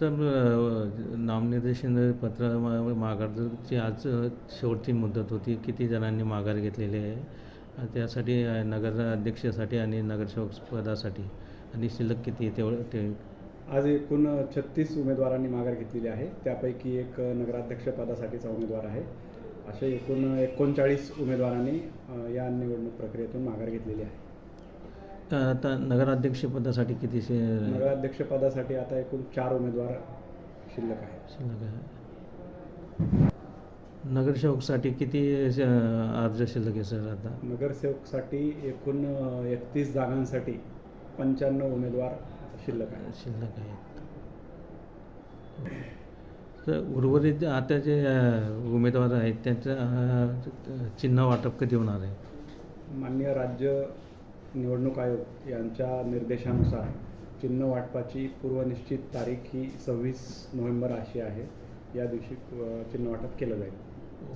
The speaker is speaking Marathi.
सर नामनिर्देशन पत्र माघारची आज शेवटची मुदत होती. किती जणांनी माघार घेतलेली आहे? त्यासाठी अ, नगर अध्यक्षासाठी आणि नगरसेवक पदासाठी. आणि शिल्लक किती आहे तेवढं ते आज एकूण छत्तीस उमेदवारांनी माघार घेतलेली आहे. त्यापैकी एक नगराध्यक्ष पदासाठीचा उमेदवार आहे. असे एकूण एकोणचाळीस उमेदवारांनी या निवडणूक प्रक्रियेतून माघार घेतलेली आहे. आता नगराध्यक्ष पदासाठी किती शे नगराध्यक्ष पदासाठी आता एकूण चार उमेदवार शिल्लक आहेत. शिल्लक आहे. नगरसेवकसाठी किती अर्ज शिल्लक आहे सर आता? नगरसेवकसाठी एकूण एकतीस जागांसाठी पंच्याण्णव उमेदवार शिल्लक आहेत. शिल्लक आहेत. तर उर्वरित आता जे उमेदवार आहेत त्यांचं चिन्ह वाटप कधी होणार आहे? माननीय राज्य निवडणूक आयोग यांच्या निर्देशानुसार चिन्ह वाटपाची पूर्वनिश्चित तारीख ही सव्वीस नोव्हेंबर अशी आहे. या दिवशी चिन्ह वाटप केलं जाईल. हो.